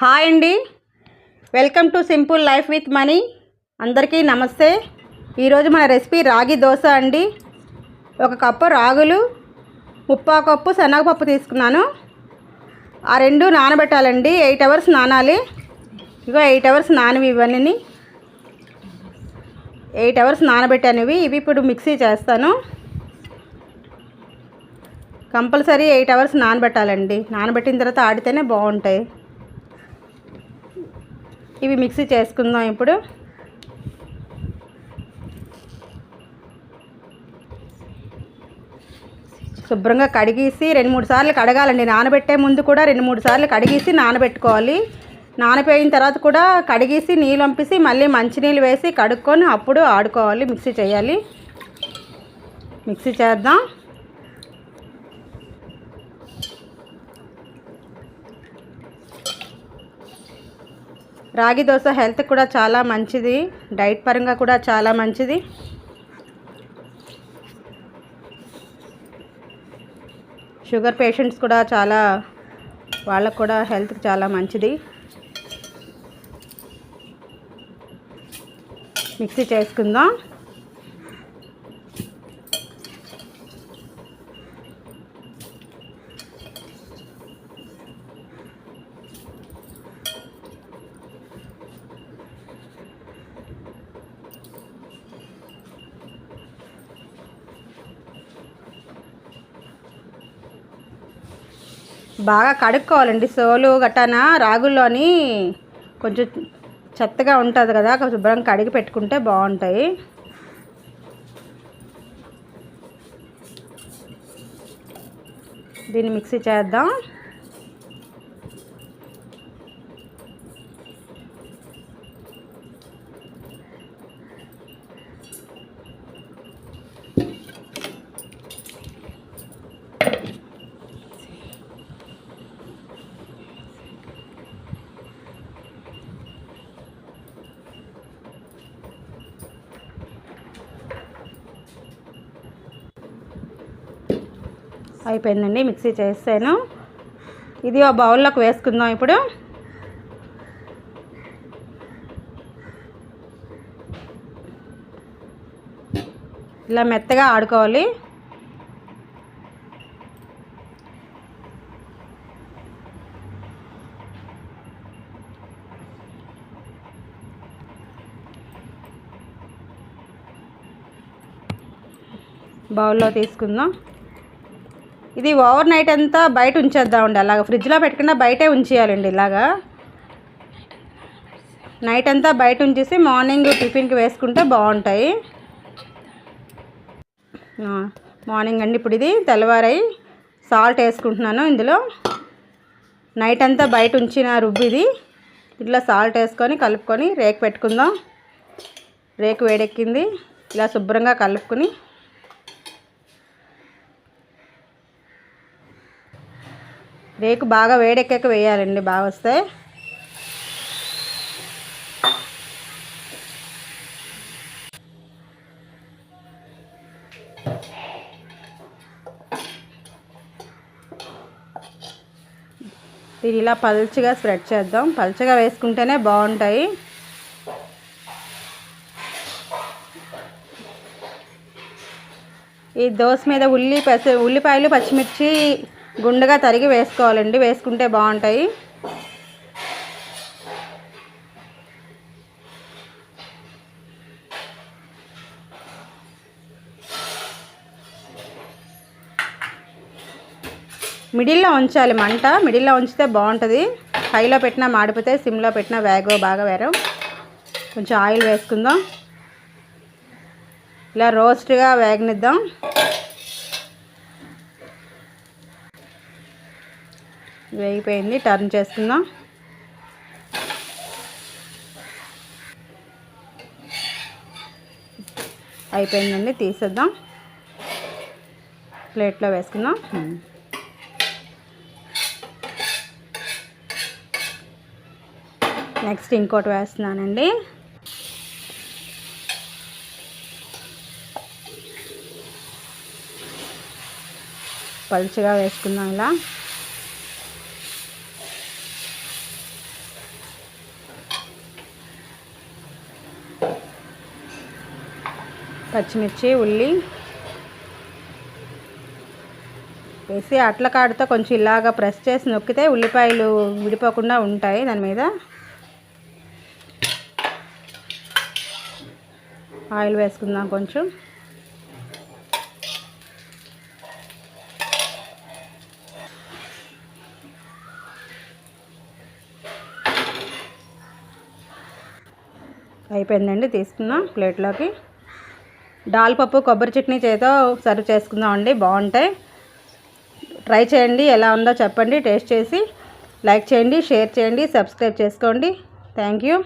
Hi అండి. Welcome to simple life with money. అందరికీ నమస్తే. ఈరోజు మన రెసిపీ రాగి దోశ అండి. ఒక కప్పు రాగులు ముప్పా కప్పు శనగపప్పు తీసుకున్నాను. ఆ రెండు నానబెట్టాలండి. ఎయిట్ అవర్స్ నానాలి. ఇగో ఎయిట్ అవర్స్ నానవి ఇవన్నీ ఎయిట్ అవర్స్ నానబెట్టాను ఇవి ఇవి ఇప్పుడు మిక్సీ చేస్తాను. కంపల్సరీ ఎయిట్ అవర్స్ నానబెట్టాలండి. నానబెట్టిన తర్వాత ఆడితేనే బాగుంటాయి. ఇవి మిక్సీ చేసుకుందాం ఇప్పుడు. శుభ్రంగా కడిగేసి రెండు మూడు సార్లు కడగాలండి. నానబెట్టే ముందు కూడా రెండు మూడు సార్లు కడిగేసి నానబెట్టుకోవాలి. నానపోయిన తర్వాత కూడా కడిగేసి నీళ్ళు పంపిసి మళ్ళీ మంచినీళ్ళు వేసి కడుక్కొని అప్పుడు ఆడుకోవాలి మిక్సీ చేయాలి. మిక్సీ చేద్దాం. రాగి దోశ హెల్త్ కూడా చాలా మంచిది. డైట్ పరంగా కూడా చాలా మంచిది. షుగర్ పేషెంట్స్ కూడా చాలా వాళ్ళకు కూడా హెల్త్కి చాలా మంచిది. మిక్సీ చేసుకుందాం. బాగా కడుక్కోవాలండి. సోలు గట్టాన రాగుల్లోని కొంచెం చెత్తగా ఉంటుంది కదా శుభ్రంగా కడిగి పెట్టుకుంటే బాగుంటాయి. దీన్ని మిక్సీ చేద్దాం. అయిపోయిందండి మిక్సీ చేసాను ఇది ఆ బౌల్లోకి వేసుకుందాం ఇప్పుడు. ఇలా మెత్తగా ఆడుకోవాలి. బౌల్లో తీసుకుందాం. ఇది ఓవర్ నైట్ అంతా బయట ఉంచేద్దామండి. అలాగ ఫ్రిడ్జ్లో పెట్టకుండా బయటే ఉంచేయాలండి ఇలాగా. నైట్ అంతా బయట ఉంచేసి మార్నింగ్ టిఫిన్కి వేసుకుంటే బాగుంటాయి. మార్నింగ్ అండి ఇప్పుడు ఇది తెల్లవారై సాల్ట్ వేసుకుంటున్నాను ఇందులో. నైట్ అంతా బయట ఉంచిన రుబ్బు ఇది. ఇట్లా సాల్ట్ వేసుకొని కలుపుకొని రేకు పెట్టుకుందాం. రేకు వేడెక్కింది. ఇలా శుభ్రంగా కలుపుకొని రేకు బాగా వేడెక్కాక వేయాలండి బాగా వస్తే. దీని ఇలా పలుచగా స్ప్రెడ్ చేద్దాం. పల్చగా వేసుకుంటేనే బాగుంటాయి. ఈ దోశ మీద ఉల్లి పచ్చి ఉల్లిపాయలు పచ్చిమిర్చి గుండెగా తరిగి వేసుకోవాలండి. వేసుకుంటే బాగుంటాయి. మిడిల్లో ఉంచాలి మంట. మిడిల్లో ఉంచితే బాగుంటుంది. హైలో పెట్టినా మాడిపోతే సిమ్లో పెట్టినా వేగో బాగా వేరం. కొంచెం ఆయిల్ వేసుకుందాం. ఇలా రోస్ట్గా వేగనిద్దాం. వేగిపోయింది టర్న్ చేసుకుందాం అయిపోయిందండి. తీసేద్దాం. ప్లేట్లో వేసుకుందాం. నెక్స్ట్ ఇంకోటి వేస్తున్నానండి. పలుచగా వేసుకుందాం ఇలా. పచ్చిమిర్చి ఉల్లి వేసి అట్ల కాడుతో కొంచెం ఇలాగా ప్రెస్ చేసి నొక్కితే ఉల్లిపాయలు విడిపోకుండా ఉంటాయి దాని మీద. ఆయిల్ వేసుకుందాం కొంచెం. అయిపోయిందండి తీసుకుందాం ప్లేట్లోకి. దాల్ పప్పు కొబ్బరి చట్నీ చేతో సర్వ్ చేసుకుందాం అండి బాగుంటాయి. ట్రై చేయండి. ఎలా ఉందో చెప్పండి. టేస్ట్ చేసి లైక్ చేయండి షేర్ చేయండి సబ్స్క్రైబ్ చేసుకోండి. Thank you.